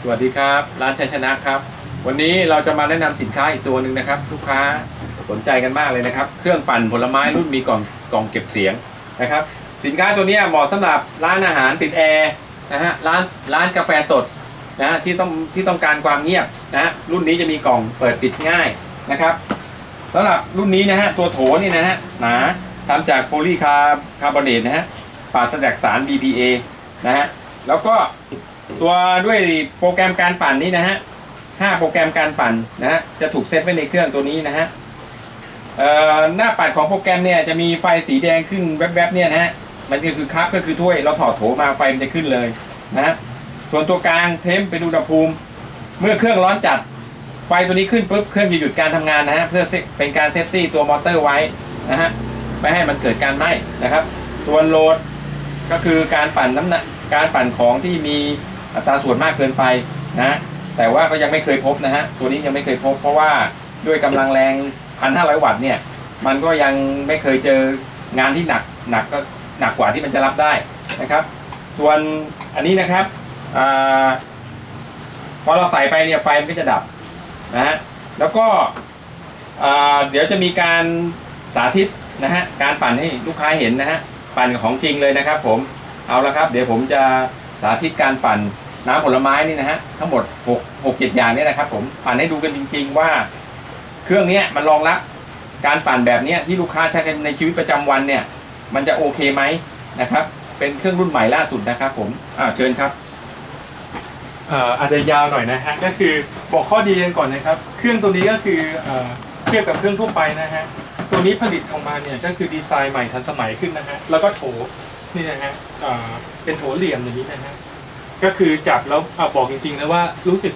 สวัสดีครับ ร้านชัยชนะครับ วันนี้เราจะมาแนะนำสินค้าอีกตัวหนึ่งนะครับ ลูกค้าสนใจกันมากเลยนะครับ เครื่องปั่นผลไม้รุ่นมีกล่องกล่องเก็บเสียงนะครับ สินค้าตัวนี้เหมาะสำหรับร้านอาหารติดแอร์นะฮะร้านร้านกาแฟสดนะฮะที่ต้องที่ต้องการความเงียบนะฮะรุ่นนี้จะมีกล่องเปิดปิดง่ายนะครับสำหรับรุ่นนี้นะฮะตัวโถนี่นะฮะหนาทำจากโพลีคาร์คาร์บอเนตนะฮะปราศจากสาร BPA นะฮะแล้วก็ ตัวด้วยโปรแกรมการปั่นนี้นะฮะห้าโปรแกรมการปั่นนะฮะจะถูกเซตไว้ในเครื่องตัวนี้นะฮะเอ่อหน้าปัดของโปรแกรมเนี่ยจะมีไฟสีแดงขึ้นแวบๆเนี่ยนะฮะมันก็คือคัพก็คือถ้วยเราถอดโถมาไฟมันจะขึ้นเลยนะฮะส่วนตัวกลางเทมเป็นอุณหภูมิ เมื่อเครื่องร้อนจัดไฟตัวนี้ขึ้นปุ๊บเครื่องจะหยุดการทำงานนะฮะเพื่อเซเป็นการเซฟตี้ตัวมอเตอร์ไว้นะฮะไม่ให้มันเกิดการไหม้นะครับ ส่วนโหลดก็คือการปั่นน้ำหนักการปั่นของที่มี อัตราส่วนมากเกินไปนะแต่ว่าก็ยังไม่เคยพบนะฮะตัวนี้ยังไม่เคยพบ เพราะว่าด้วยกำลังแรง 1,500 วัตต์เนี่ยมันก็ยังไม่เคยเจองานที่หนักหนักก็หนักกว่าที่มันจะรับได้นะครับ ส่วนอันนี้นะครับอพอเราใส่ไปเนี่ยไฟมันก็จะดับนะฮะแล้วก็เดี๋ยวจะมีการสาธิตนะฮะการปั่นให้ลูกค้าเห็นนะฮะปั่นของจริงเลยนะครับผมเอาละครับ เดี๋ยวผมจะสาธิตการปั่น น้ำผลไม้นี่นะฮะทั้งหมด6 6 7อย่างเนี่ยนะครับผมปั่นให้ดูกันจริง ๆ ว่า เครื่องนี้มันรองรับการปั่นแบบนี้ที่ลูกค้าใช้กันในชีวิตประจำวันเนี่ย มันจะโอเคไหมนะครับ เป็นเครื่องรุ่นใหม่ล่าสุดนะครับ ผมอ่าเชิญครับเอ่ออาจจะยาวหน่อยนะฮะก็คือบอกข้อดีกันก่อนนะครับ เครื่องตัวนี้ก็คือเอ่อเทียบกับเครื่องทั่วไปนะฮะตัวนี้ผลิตออกมาเนี่ยก็คือดีไซน์ใหม่ทันสมัยขึ้นนะฮะแล้วก็โถนี่นะฮะเอ่อเป็นโถเหลี่ยมอย่างนี้นะฮะ ก็คือจับแล้วเอาบอกจริงๆนะว่ารู้สึก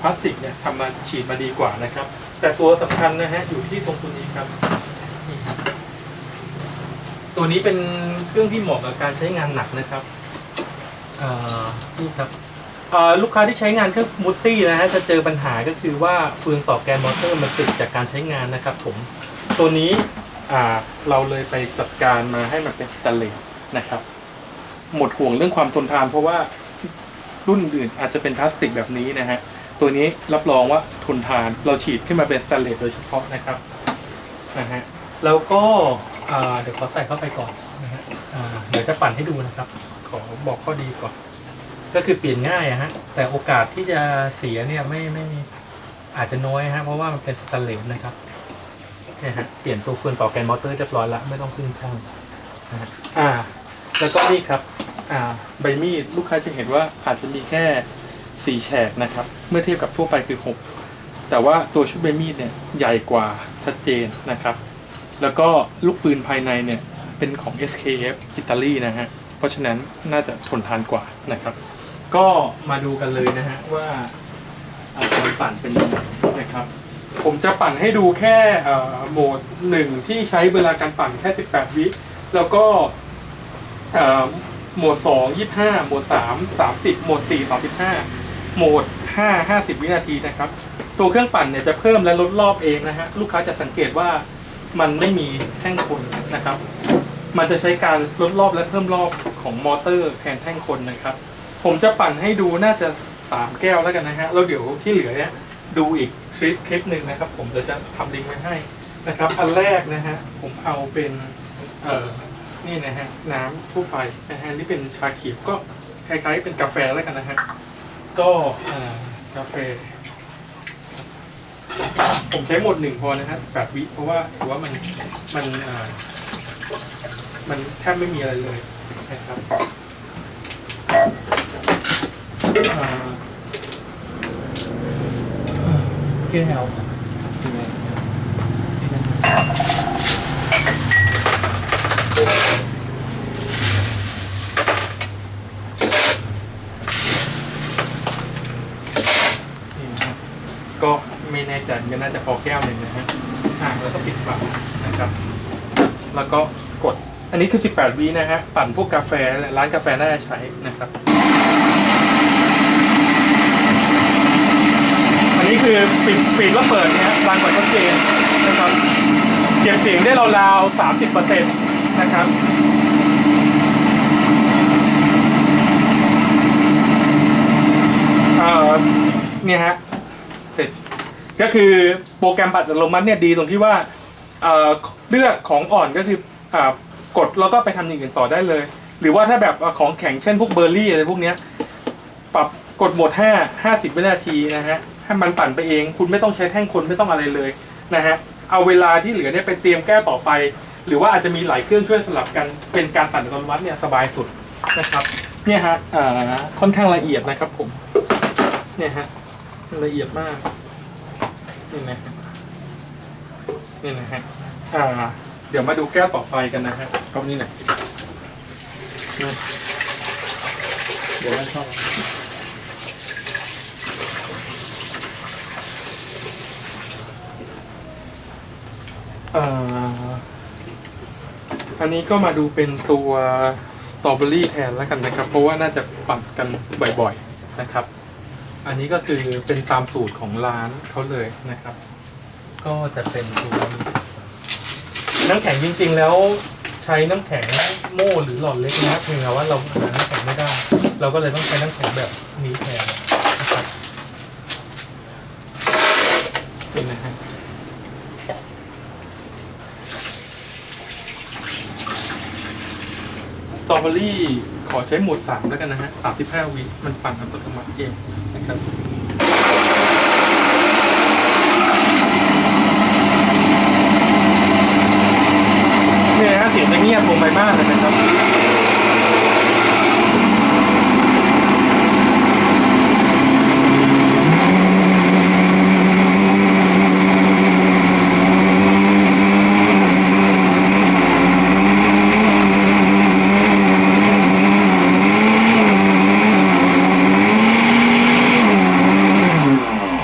พลาสติกเนี่ยทำมาฉีดมาดีกว่านะครับ แต่ตัวสำคัญนะฮะอยู่ที่ตรงตัวนี้ครับนี่ครับ ตัวนี้เป็นเครื่องที่เหมาะกับการใช้งานหนักนะครับนี่ครับลูกค้าที่ใช้งานเครื่องมูทตี้นะฮะจะเจอปัญหาก็คือว่าเฟืองต่อแกนมอเตอร์มันติดจากการใช้งานนะครับ ผมตัวนี้เราเลยไปจัดการมาให้มันเป็นสแตนเลสนะครับ หมดห่วงเรื่องความทนทานเพราะว่า รุ่นอื่นอาจจะเป็นพลาสติกแบบนี้นะฮะ ตัวนี้รับรองว่าทนทาน เราฉีดขึ้นมาเป็นสแตนเลสโดยเฉพาะนะครับนะฮะ แล้วก็เดี๋ยวขอใส่เข้าไปก่อนนะฮะเดี๋ยวจะปั่นให้ดูนะครับ ขอบอกข้อดีก่อน ก็คือเปลี่ยนง่ายอะฮะ แต่โอกาสที่จะเสียเนี่ยไม่ไม่อาจจะน้อยฮะ เพราะว่ามันเป็นสแตนเลสนะครับนี่ยฮะ เปลี่ยนตัวเฟืองต่อแกนมอเตอร์เรียบร้อยละไม่ต้องพึ่งช่างนะฮะ อ่า แล้วก็นี่ครับ ใบมีดลูกค้าจะเห็นว่าอาจจะมีแค่สี่แฉกนะครับ เมื่อเทียบกับทั่วไปคือหกแต่ว่าตัวชุดใบมีดเนี่ยใหญ่กว่าชัดเจนนะครับ แล้วก็ลูกปืนภายในเนี่ยเป็นของ SKF อิตาลีนะฮะ เพราะฉะนั้นน่าจะทนทานกว่านะครับ ก็มาดูกันเลยนะฮะว่าอาการปั่นเป็นยังไงนะครับ ผมจะปั่นให้ดูแค่โหมดหนึ่งที่ใช้เวลาการปั่นแค่ 18 วิแล้วก็ เอ่อโหมด2 25โหมด3 30โหมด4 35โหมด5 50วินาทีนะครับ ตัวเครื่องปั่นเนี่ยจะเพิ่มและลดรอบเองนะฮะลูกค้าจะสังเกตว่ามันไม่มีแท่งคนนะครับ มันจะใช้การลดรอบและเพิ่มรอบของมอเตอร์แทนแท่งคนนะครับ ผมจะปั่นให้ดูน่าจะสามแก้วแล้วกันนะฮะแล้วเดี๋ยวที่เหลือเนี่ยดูอีกคลิปคลิปหนึ่งนะครับ ผมเดี๋ยวจะทำลิงก์ไว้ให้นะครับ อันแรกนะฮะผมเอาเป็นเอ่อ นี่นะฮะน้ำทั่วไปนะฮะนี่เป็นชาเขียวก็คล้ายๆเป็นกาแฟแล้วกันนะฮะก็อ่ากาแฟ ผมใช้หมดหนึ่งพอนะฮะแบบวิเพราะว่าถือว่ามันมันอ่ามันแทบไม่มีอะไรเลยนะครับอ่าแก้วนี่นะครับก็ ไม่แน่ใจก็น่าจะพอแก้วหนึ่งนะฮะอ่าแล้วก็ปิดฝานะครับ แล้วก็กด อันนี้คือ 18วินะฮะ ปั่นพวกกาแฟร้านกาแฟน่าจะใช้นะครับ อันนี้คือปิดปิดแล้วเปิดนะฮะรันกว่าชัดเจนนะครับ เก็บเสียงได้ราวๆ30%นะครับเอ่อเนี่ยฮะ ก็คือโปรแกรมปัดอัตโนมัติเนี่ยดีตรงที่ว่าเอ่อเลือกของอ่อนก็คืออ่ากดแล้วก็ไปทำอย่างอื่นต่อได้เลย หรือว่าถ้าแบบของแข็งเช่นพวกเบอร์รี่อะไรพวกเนี้ยปรับกดโหมด5 50 วินาทีนะฮะให้มันปั่นไปเอง คุณไม่ต้องใช้แท่งคนไม่ต้องอะไรเลยนะฮะเอาเวลาที่เหลือเนี่ยไปเตรียมแก้ต่อไป หรือว่าอาจจะมีหลายเครื่องช่วยสลับกันเป็นการปั่นอัตโนมัติเนี่ยสบายสุดนะครับเนี่ยฮะค่อนข้างละเอียดนะครับผมเนี่ยฮะละเอียดมาก นี่นะฮะนี่นะฮะอ่า เดี๋ยวมาดูแก้วต่อไปกันนะฮะก็นี่หน่อยเดี๋ยวไม่ชอบอ่าอันนี้ก็มาดูเป็นตัวสตรอเบอรี่แทนแล้วกันนะครับ เพราะว่าน่าจะปัดกันบ่อยๆนะครับ อันนี้ก็คือเป็นตามสูตรของร้านเขาเลยนะครับ ก็จะเป็นตัวน้ำแข็งจริงๆแล้วใช้น้ำแข็งโม่หรือหลอดเล็กนะเพียงแต่ว่าเราหาน้ำแข็งไม่ได้ เราก็เลยต้องใช้น้ำแข็งแบบนี้แทนนะครับนี่นะฮะสตรอเบอรี่ขอใช้โหมดสามแล้วกันนะฮะสามสิบห้าวิมันปั่นอัตโนมัติเอง ครับเนี่ยฮะเสียงจะเงียบลงไปมากเลยนะครับ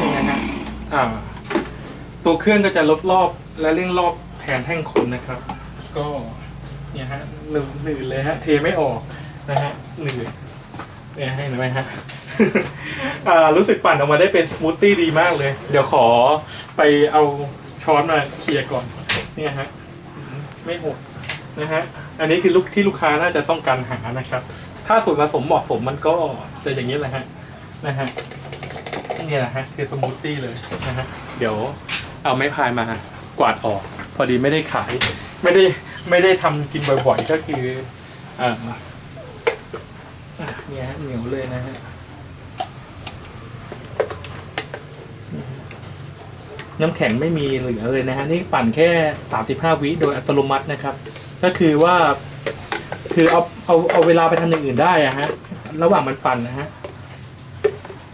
นี่นะฮะอ่า ตัวเครื่องก็จะลดรอบและเร่งรอบแทนแท่งคนนะครับ ก็เนี่ยฮะหนืดหนืดเลยฮะเทไม่ออกนะฮะหนืดเนี่ยให้หน่อยไหมฮะอ่ารู้สึกปั่นออกมาได้เป็นสมูทตี้ดีมากเลย เดี๋ยวขอไปเอาช้อนมาเคลียร์ก่อน เนี่ยฮะไม่หดนะฮะอันนี้คือลูกที่ลูกค้าน่าจะต้องการหานะครับ ถ้าส่วนผสมเหมาะสมมันก็จะอย่างนี้แหละฮะนะฮะนี่ยนะฮะคือสมูทตี้เลยนะฮะเดี๋ยว เอาไม้พายมากวาดออก พอดีไม่ได้ขาย ไม่ได้ไม่ได้ทำกินบ่อยๆก็คืออ่าอะเนี่ยฮะเหนียวเลยนะฮะน้ำแข็งไม่มีเหลือเลยนะฮะนี่ปั่นแค่ 35 วิโดยอัตโนมัตินะครับ ก็คือว่า คือเอาเอาเอาเวลาไปทำอย่างอื่นได้อะฮะ ระหว่างมันปั่นนะฮะ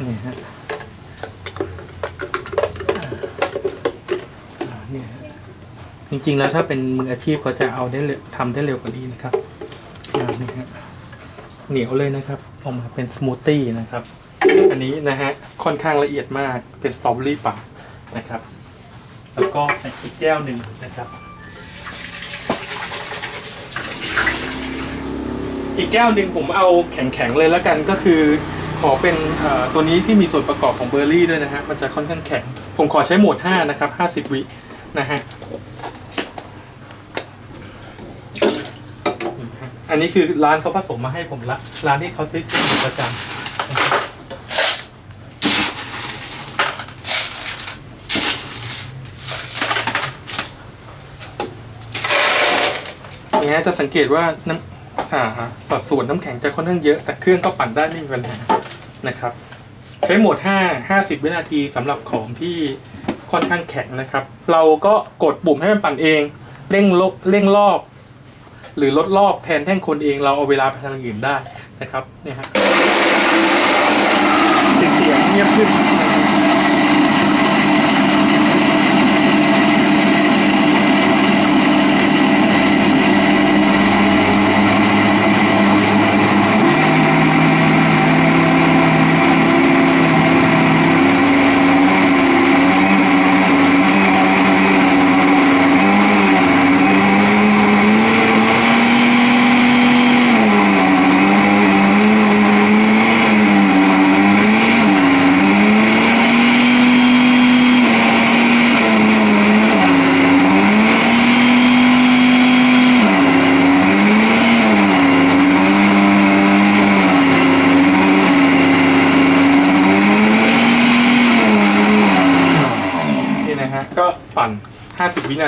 นี่ฮะ จริงๆแล้วถ้าเป็นมืออาชีพเขาจะเอาได้เร็วทำได้เร็วกว่านี้นะครับอ่านี่ฮะเหนียวเลยนะครับออกมาเป็นสมูทตี้นะครับ อันนี้นะฮะค่อนข้างละเอียดมากเป็นสตรอเบอรี่ป่านะครับ แล้วก็ใส่อีกแก้วหนึ่งนะครับ อีกแก้วหนึ่งผมเอาแข็งๆเลยแล้วกันก็คือ ขอเป็นเอ่อตัวนี้ที่มีส่วนประกอบของเบอร์รี่ด้วยนะฮะมันจะค่อนข้างแข็ง ผมขอใช้โหมด 5 นะครับ 50 วินะฮะ อันนี้คือร้านเขาผสมมาให้ผมละ ร้านที่เขาซื้อกินอยู่ประจำเนี่ยจะสังเกตว่าน้ำอ่าสัดส่วนน้ำแข็งจะค่อนข้างเยอะ แต่เครื่องก็ปั่นได้ไม่มีปัญหานะครับ ใช้โหมด 5 50 วินาทีสำหรับของที่ค่อนข้างแข็งนะครับ เราก็กดปุ่มให้มันปั่นเอง เร่งลบเร่งรอบ หรือลดรอบแทนแท่งคนเองเราเอาเวลาไปทางอื่นได้นะครับเนี่ยฮะเสียงเงียบขึ้นปั่น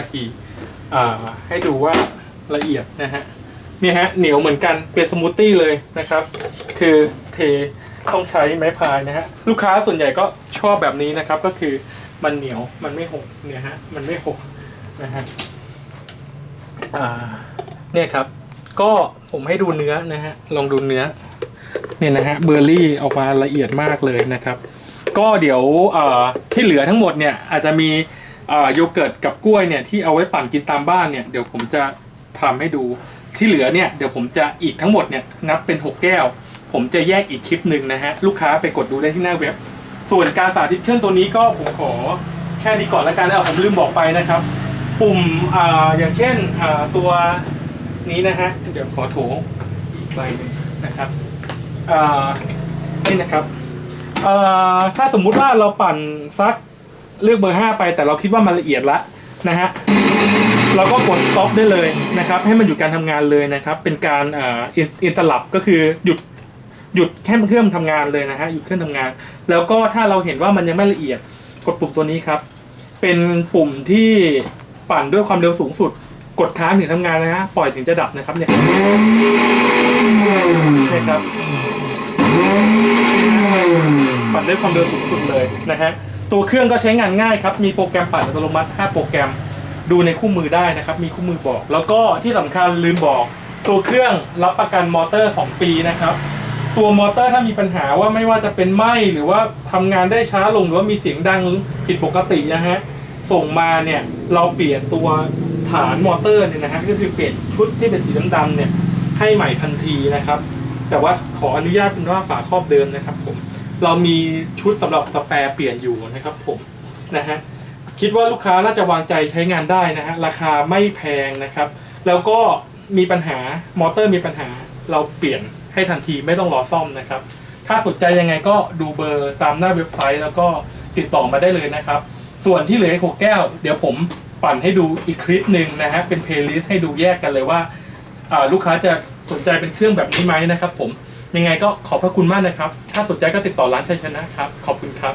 นาทีให้ดูว่าละเอียดนะฮะเนี่ยฮะเหนียวเหมือนกันเป็นสมูทตี้เลยนะครับ คือเทต้องใช้ไม้พายนะฮะลูกค้าส่วนใหญ่ก็ชอบแบบนี้นะครับ ก็คือมันเหนียวมันไม่หกเนี่ยฮะมันไม่หกนะฮะเนี่ยครับ ก็ผมให้ดูเนื้อนะฮะลองดูเนื้อเนี่ยนะฮะเบอร์รี่ออกมาละเอียดมากเลยนะครับ ก็เดี๋ยวที่เหลือทั้งหมดเนี่ยอาจจะมี โยเกิร์ตกับกล้วยเนี่ยที่เอาไว้ปั่นกินตามบ้านเนี่ยเดี๋ยวผมจะทำให้ดูที่เหลือเนี่ยเดี๋ยวผมจะอีกทั้งหมดเนี่ยนับเป็น 6 แก้ว ผมจะแยกอีกคลิปหนึ่งนะฮะลูกค้าไปกดดูได้ที่หน้าเว็บ ส่วนการสาธิตเครื่องตัวนี้ก็ผมขอแค่นี้ก่อนละกันนะผมลืมบอกไปนะครับ ปุ่มอ่าอย่างเช่นอ่าตัวนี้นะฮะเดี๋ยวขอโถอีกใบหนึ่งนะครับอ่านี่นะครับอ่อถ้าสมมุติว่าเราปั่นสัก เลือกเบอร์ 5 ไป แต่เราคิดว่ามันละเอียดละนะฮะเราก็กด stop ได้เลยนะครับ ให้มันหยุดการทำงานเลยนะครับ เป็นการอ่ออินเตอร์ลับก็คือหยุดหยุดแค่เครื่องทำงานเลยนะฮะหยุดเครื่องทำงาน แล้วก็ถ้าเราเห็นว่ามันยังไม่ละเอียดกดปุ่มตัวนี้ครับ เป็นปุ่มที่ปั่นด้วยความเร็วสูงสุด กดค้างถึงทำงานนะฮะปล่อยถึงจะดับนะครับเนี่ยนี่ครับปั่นด้วยความเร็วสูงสุดเลยนะฮะ ตัวเครื่องก็ใช้งานง่ายครับ มีโปรแกรมปั่นอัตโนมัติ 5 โปรแกรมดูในคู่มือได้นะครับ มีคู่มือบอก แล้วก็ที่สำคัญลืมบอก ตัวเครื่องรับประกันมอเตอร์ 2 ปีนะครับ ตัวมอเตอร์ถ้ามีปัญหาว่าไม่ว่าจะเป็นไหมหรือว่าทำงานได้ช้าลงหรือว่ามีเสียงดังผิดปกตินะฮะส่งมาเนี่ยเราเปลี่ยนตัวฐานมอเตอร์เนี่ยนะฮะก็คือเปลี่ยนชุดที่เป็นสีดำๆเนี่ยให้ใหม่ทันทีนะครับ แต่ว่าขออนุญาตเป็นว่าฝาครอบเดิมนะครับผม เรามีชุดสำหรับสแปรเปลี่ยนอยู่นะครับผมนะฮะคิดว่าลูกค้าน่าจะวางใจใช้งานได้นะฮะราคาไม่แพงนะครับ แล้วก็มีปัญหามอเตอร์มีปัญหาเราเปลี่ยนให้ทันทีไม่ต้องรอซ่อมนะครับ ถ้าสนใจยังไงก็ดูเบอร์ตามหน้าเว็บไซต์ แล้วก็ติดต่อมาได้เลยนะครับ ส่วนที่เหลือหกแก้ว เดี๋ยวผมปั่นให้ดูอีกคลิปหนึ่งนะฮะเป็นเพลย์ลิสต์ให้ดูแยกกันเลยว่าอ่าลูกค้าจะสนใจเป็นเครื่องแบบนี้ไหมนะครับผม ยังไงก็ขอบพระคุณมากนะครับ ถ้าสนใจก็ติดต่อร้านชัยชนะครับ ขอบคุณครับ